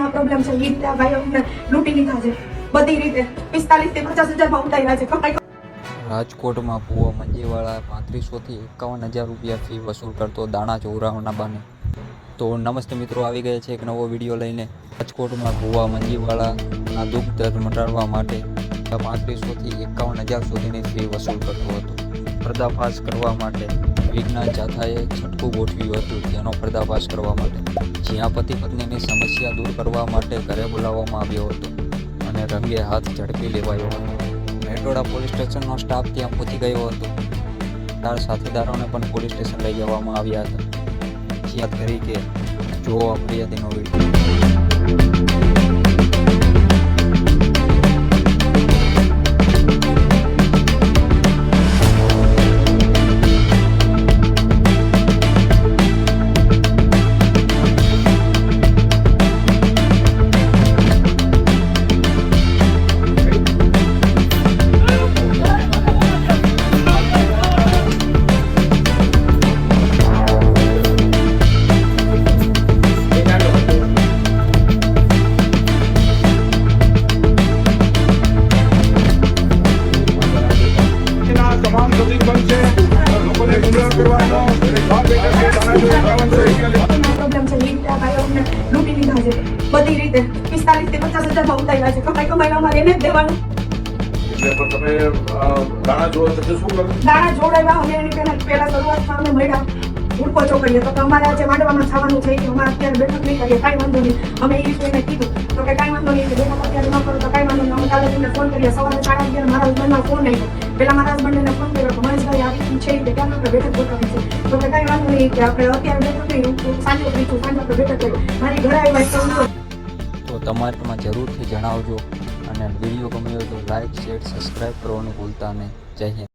પાણીનો પ્રોબ્લેમ છે. આ ભાઈઓ લૂંટી લીધા છે. બધી રીતે. પિસ્તાલીસથી પચાસ હજારમાં ઉતાર્યા છે. રાજકોટમાં ભૂવા મંજીવાળા પાંત્રીસોથી એકાવન હજાર રૂપિયા વસૂલ કરતો દાણા ચોરાવાના બાને. તો નમસ્તે મિત્રો, આવી ગયા છે એક નવો વીડિયો લઈને. રાજકોટમાં ભૂવા મંજીવાળાના દુઃખ દર્દ મટાડવા માટે પાંત્રીસોથી એકાવન હજાર સુધીની ફી વસૂલ કરતો હતો. પર્દાફાશ કરવા માટે વિજ્ઞાન જાથાએ છટકું ગોઠવ્યું હતું જેનો પર્દાફાશ કરવા માટે. જ્યાં પતિ પત્નીની સમસ્યા દૂર કરવા માટે ઘરે બોલાવવામાં આવ્યો હતો અને રંગે હાથ ઝડપી લેવાયો હતો. મેટોડા પોલીસ સ્ટેશનનો સ્ટાફ ત્યાં પહોંચી ગયો હતો. તાર સાથીદારોને પણ પોલીસ સ્ટેશન લઈ જવામાં આવ્યા હતા. જ્યાં તરીકે જુઓ આ ફરિયાદીનો વીડિયો. રીતે પિસ્તાલીસથી પચાસ હજારમાં ઉતાર્યા છે કમાઈ કમાઈ અમારે એને જ દેવાનું. તમે દાણા પછી શું કરો? દાણા જોડાવ્યા અમે એની પહેલા પહેલા શરૂઆતમાં અમે મળ્યા. ઉડપો ચોકડીએ. તો અમારે આજે માંડવામાં થવાનું છે કે અમારે અત્યારે બેઠક નહીં કરીએ કાંઈ વાંધો નહીં. અમે એ કીધું. તો કે કાંઈ વાંધો નહીં બેઠક અત્યારે ન કરો તો કાંઈ વાંધો નહીં. અમે કાલે તમને ફોન કરીએ. સવારે સાડા અગિયાર મારા હસબન્ડનો ફોન આવ્યો. પહેલા મારા હસબન્ડને ફોન કર્યો કે મહેશભાઈ આવી છે કે ક્યાં આપણે બેઠક ગોઠવી છે? તો કે કાંઈ વાંધો નહીં કે આપણે અત્યારે બેઠક નહીં. સાંજે કરીશું સાંજે આપણે બેઠક કરી મારી ઘરે આવ્યા તો તમારામાં જરૂરથી જણાવજો અને વીડિયો ગમ્યો તો લાઈક શેર સબસ્ક્રાઈબ કરવાનું ભૂલતા નહીં. જય હિન્દ.